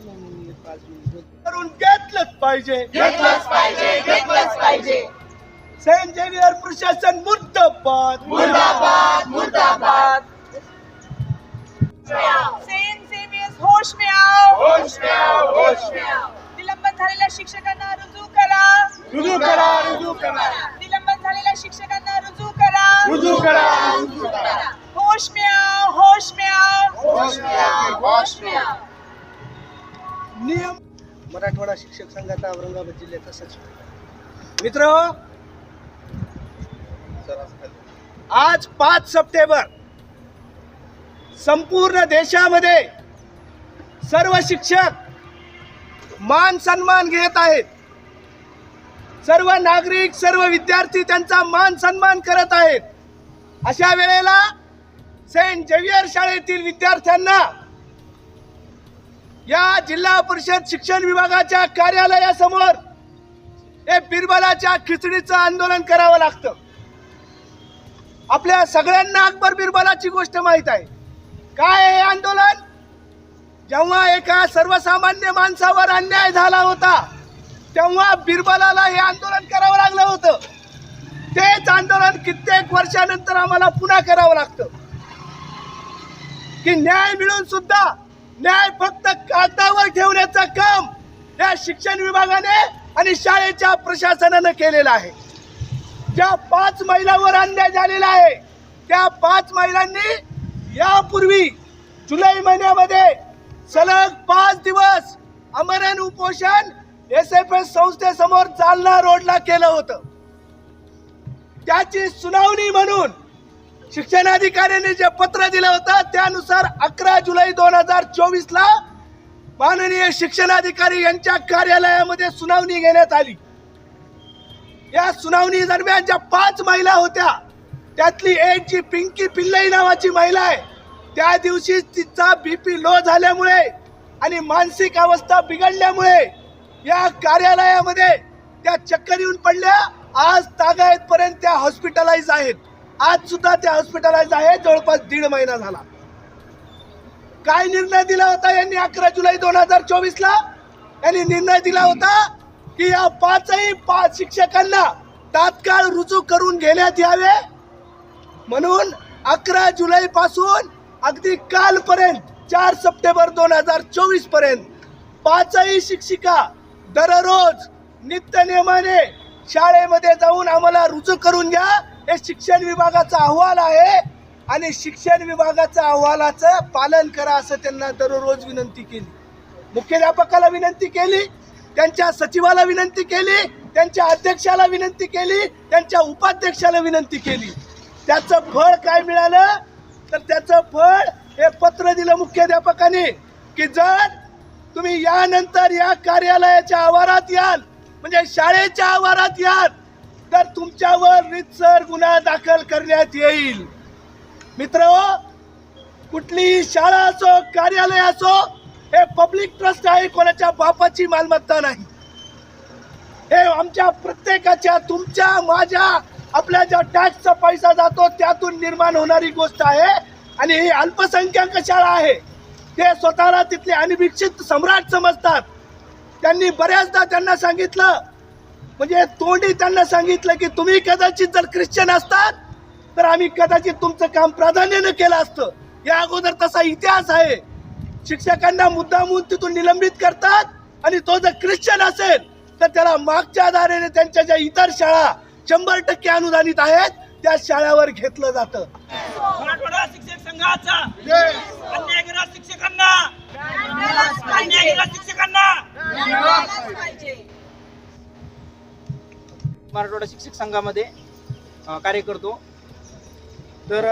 करून घेतलंच पाहिजे. घेतलंच पाहिजे घेतलंच पाहिजे. सेंट झेवियर प्रशासन मुर्दाबाद. मुर्दाबाद मुर्दाबाद. सेंट झेवियर्स होश में आओ होश में आओ होश में आओ निलंबन झालेल्या शिक्षकांना रुजू करा. रुजू करा रुजू करा. निलंबन झालेल्या शिक्षकांना रुजू करा. रुजू करा रुजू करा. होश में आओ होश में आओ होश में आओ होश में आओ नियम. मराठवाडा शिक्षक संघाचा औरंगाबाद जिल्ह्याचा सचिव. मित्र आज पाच सप्टेंबर. संपूर्ण देशामध्ये सर्व शिक्षक मान सन्मान घेत आहेत. सर्व नागरिक सर्व विद्यार्थी त्यांचा मान सन्मान करत आहेत. अशा वेळेला सेंट जेवियर शाळेतील विद्यार्थ्यांना या जिल्हा परिषद शिक्षण विभागाच्या कार्यालयासमोर हे बिरबलाच्या खिचडीचं आंदोलन करावं लागतं. आपल्या सगळ्यांना अकबर बिरबलाची गोष्ट माहीत आहे. काय हे आंदोलन? जेव्हा एका सर्वसामान्य माणसावर अन्याय झाला होता तेव्हा बिरबलाला हे आंदोलन करावं लागलं होतं. तेच आंदोलन कित्येक वर्षानंतर आम्हाला पुन्हा करावं लागतं. की न्याय मिळून सुद्धा न्याय फक्त कागदावर ठेवण्याचं काम या शिक्षण विभागाने आणि शाळेच्या प्रशासनानं केलेलं आहे. ज्या पाच महिलांवर अन्याय झालेला आहे त्या पाच महिलांनी यापूर्वी जुलै महिन्यामध्ये सलग पाच दिवस अमरण उपोषण एस एफ एस संस्थेसमोर जालना रोडला केलं होतं. त्याची सुनावणी म्हणून शिक्षणाधिकाऱ्यांनी जे पत्र दिलं होतं त्यानुसार अकरा जुलै दोन हजार चोवीस ला माननीय शिक्षणाधिकारी यांच्या कार्यालयामध्ये सुनावणी घेण्यात आली. या सुनावणी दरम्यान ज्या पाच महिला होत्या त्यातली एक जी पिंकी पिल्लई नावाची महिला आहे त्या दिवशी तिचा बीपी लो झाल्यामुळे आणि मानसिक अवस्था बिघडल्यामुळे या कार्यालयामध्ये त्या चक्कर येऊन पडल्या. आज तागायतपर्यंत त्या हॉस्पिटलाइज आहेत. आज सुद्धा त्या हॉस्पिटलाइज आहे. जवळपास दीड महिना झाला. काय निर्णय दिला होता यांनी अकरा जुलै दोन हजार चोवीस ला यांनी निर्णय दिला होता की या पाचही पाच शिक्षकांना तात्काळ रुजू करून घेण्यात यावे. म्हणून अकरा जुलै पासून अगदी कालपर्यंत चार सप्टेंबर दोन हजार चोवीसपर्यंत पाचही शिक्षिका दररोज नित्य नियमाने शाळेमध्ये जाऊन आम्हाला रुजू करून घ्या. हे शिक्षण विभागाचा अहवाल आहे. आणि शिक्षण विभागाच्या अहवालाचं पालन करा असं त्यांना दररोज विनंती केली. मुख्याध्यापकाला विनंती केली त्यांच्या सचिवाला विनंती केली त्यांच्या अध्यक्षाला विनंती केली त्यांच्या उपाध्यक्षाला विनंती केली. त्याचं फळ काय मिळालं? तर त्याचं फळ हे पत्र दिलं मुख्याध्यापकाने की जर तुम्ही यानंतर या कार्यालयाच्या आवारात याल म्हणजे शाळेच्या आवारात याल तर तुमच्यावर रितसर गुन्हा दाखल करण्यात येईल. मित्र कुठलीही शाळा असो कार्यालय असो हे पब्लिक ट्रस्ट आहे कोणाच्या बापाची मालमत्ता नाही. हे आमच्या प्रत्येकाच्या तुमच्या माझ्या आपल्या ज्या टॅक्सचा पैसा जातो त्यातून निर्माण होणारी गोष्ट आहे. आणि ही अल्पसंख्याक शाळा आहे. ते स्वतःला तिथले अनिभिक्षित सम्राट समजतात. त्यांनी बऱ्याचदा त्यांना सांगितलं. म्हणजे तोंडी त्यांना सांगितलं की तुम्ही कदाचित जर ख्रिश्चन असतात तर आम्ही कदाचित तुमचं काम प्राधान्यानं केलं असतं. या अगोदर तसा इतिहास आहे. शिक्षकांना मुद्दामून तिथून निलंबित करतात आणि तो जर ख्रिश्चन असेल तर त्याला मागच्या आधाराने त्यांच्या ज्या इतर शाळा शंभर टक्के अनुदानित आहेत त्या शाळावर घेतलं जातं. मराठवाडा शिक्षक संघाचा अन्यायग्रह शिक्षकांना अन्यायग्रह शिक्षकांना मराठवाडा शिक्षक संघामध्ये कार्य करतो. तर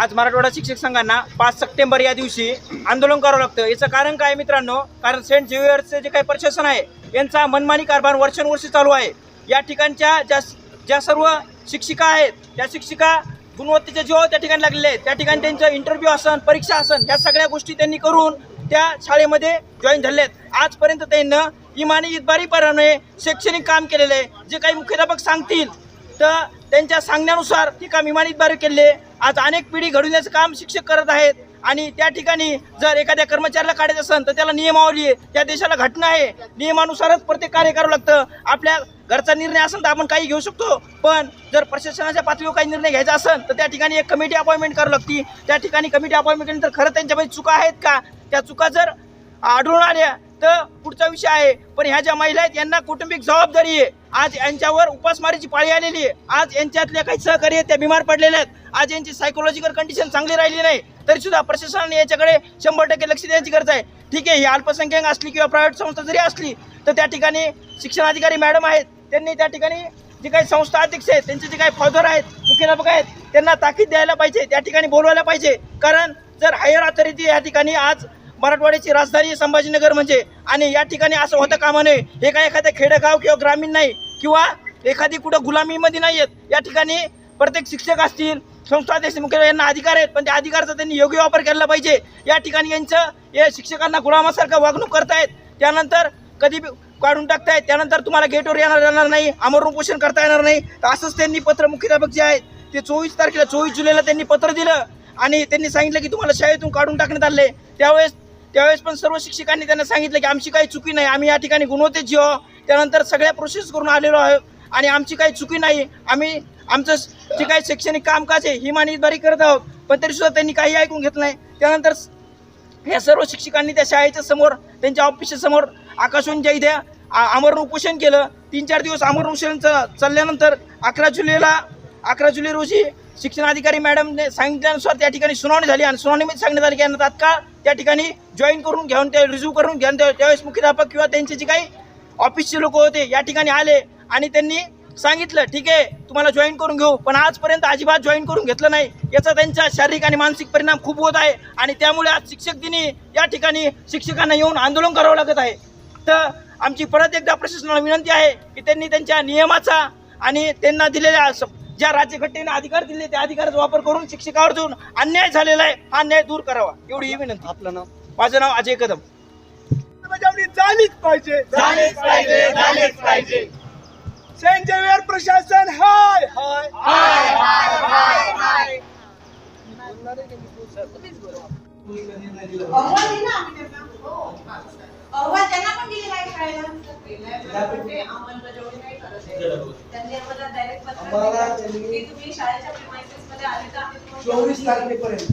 आज मराठवाडा शिक्षक संघांना पाच सप्टेंबर या दिवशी आंदोलन करावं लागतं. याचं कारण काय मित्रांनो? कारण सेंट झेवियरचे जे काही प्रशासन आहे यांचा मनमानी कारभार वर्षानुवर्ष चालू आहे. या ठिकाणच्या ज्या ज्या सर्व शिक्षिका आहेत त्या शिक्षिका गुणवत्तेच्या जीवावर त्या ठिकाणी लागलेल्या आहेत. त्या ठिकाणी त्यांचं इंटरव्ह्यू असन परीक्षा असन या सगळ्या गोष्टी त्यांनी करून त्या शाळेमध्ये जॉईन झाले आहेत आजपर्यंत त्यांना इमानी इतबारीपणाने शैक्षणिक काम केलेलं आहे. जे काही मुख्याध्यापक सांगतील तर त्यांच्या सांगण्यानुसार ती काम इमानी इतबारी केले आज अनेक पिढी घडवण्याचं काम शिक्षक करत आहेत. आणि त्या ठिकाणी जर एखाद्या कर्मचाऱ्याला काढायचं असेल तर त्याला नियमावली आहे. त्या देशाला घटना आहे. नियमानुसारच प्रत्येक कार्य करावं लागतं. आपल्या घरचा निर्णय असेल तर आपण काही घेऊ शकतो. पण जर प्रशासनाच्या पातळीवर काही निर्णय घ्यायचा असेल तर त्या ठिकाणी एक कमिटी अपॉइंटमेंट करावं लागती. त्या ठिकाणी कमिटी अपॉइंटमेंट तर खरं त्यांच्यामध्ये चुका आहेत का? त्या चुका जर आढळून आल्या तर पुढचा विषय आहे. पण ह्या ज्या महिला आहेत यांना कौटुंबिक जबाबदारी आहे. आज यांच्यावर उपासमारीची पाळी आलेली आहे. आज यांच्यातल्या काही सहकारी आहेत त्या बिमार पडलेल्या आहेत. आज यांची सायकोलॉजिकल कंडिशन चांगली राहिली नाही. तरी सुद्धा प्रशासनाने याच्याकडे शंभर टक्के लक्ष देण्याची गरज आहे. ठीक आहे ही अल्पसंख्याक असली किंवा प्रायव्हेट संस्था जरी असली तर त्या ठिकाणी शिक्षणाधिकारी मॅडम आहेत. त्यांनी त्या ठिकाणी जे काही संस्था अध्यक्ष आहेत त्यांचे जे काही फादर आहेत मुख्याध्यापक आहेत त्यांना ताकीद द्यायला पाहिजे त्या ठिकाणी बोलवायला पाहिजे. कारण जर हायर अथॉरिटी या ठिकाणी आज मराठवाड्याची राजधानी संभाजीनगर म्हणजे आणि या ठिकाणी असं होतं कामा नये हे काय एखादं खेडेगाव किंवा ग्रामीण नाही किंवा एखादी कुठं गुलामीमध्ये नाही आहेत या ठिकाणी प्रत्येक शिक्षक असतील संस्थाध्यक्ष मुख्य यांना अधिकार आहेत पण त्या अधिकाराचा त्यांनी योग्य वापर केला पाहिजे. या ठिकाणी यांचं हे शिक्षकांना गुलामासारखं वागणूक करतायत. त्यानंतर कधी बी काढून टाकतायत त्यानंतर तुम्हाला गेटवर येणार येणार नाही अमरण उपोषण करता येणार नाही. तर असंच त्यांनी पत्र मुख्याध्यापक जे आहेत ते चोवीस तारखेला चोवीस जुलैला त्यांनी पत्र दिलं. आणि त्यांनी सांगितलं की तुम्हाला शाळेतून काढून टाकण्यात आले. त्यावेळेस त्यावेळेस पण सर्व शिक्षकांनी त्यांना सांगितलं की आमची काही चुकी नाही. आम्ही या ठिकाणी गुणवत्तेत जीव त्यानंतर सगळ्या प्रोसेस करून आलेलो आहोत. आणि आमची काही चुकी नाही. आम्ही आमचं जे काही शैक्षणिक कामकाज आहे ही मानितबारी करत आहोत पण तरी सुद्धा त्यांनी काही ऐकून घेतलं नाही. त्यानंतर या सर्व शिक्षकांनी त्या शाळेच्या समोर त्यांच्या ऑफिसच्या समोर आकाशवाणीच्या इथे आ- आमरण उपोषण केलं तीन चार दिवस आमरण उपोषण चालल्यानंतर अकरा जुलैला अकरा जुलै रोजी शिक्षणाधिकारी मॅडमने सांगितल्यानुसार त्या ठिकाणी सुनावणी झाली आणि सुनावणीमध्ये सांगण्यात आली की यांना तात्काळ त्या ठिकाणी जॉईन करून घेऊन त्या रिझ्यू करून घ्या त्यावेळेस मुख्याध्यापक किंवा त्यांचे जे काही ऑफिसचे लोक होते या ठिकाणी आले आणि त्यांनी सांगितलं ठीक आहे तुम्हाला जॉईन करून घेऊ पण आजपर्यंत अजिबात जॉईन करून घेतलं नाही. याचा त्यांचा शारीरिक आणि मानसिक परिणाम खूप होत आहे आणि त्यामुळे आज शिक्षक दिनी या ठिकाणी शिक्षकांना येऊन आंदोलन करावं लागत आहे. तर आमची परत एकदा प्रशासनाला विनंती आहे की त्यांनी त्यांच्या नियमाचा आणि त्यांना दिलेल्या ज्या राज्यघटनेने अधिकार दिले त्या अधिकाराचा वापर करून शिक्षकावर जो अन्याय झालेला आहे हा अन्याय दूर करावा. एवढी ही विनंती. आपलं नाव? माझं नाव अजय कदम. झालीच पाहिजे. झालीच पाहिजे झालीच पाहिजे. सेंट जेवियर प्रशासन हाय हाय हाय हाय हाय हाय अहवाल दिला आम्ही त्यांना. अहवाल त्यांना पण दिलेला आहे शाळेला. ते अंमलबजावणी नाही करत आहे. त्यांनी आम्हाला direct पत्र दिलं की तुम्ही शाळेच्या premises मध्ये आले तर आम्ही तुम्हाला चोवीस तारखेपर्यंत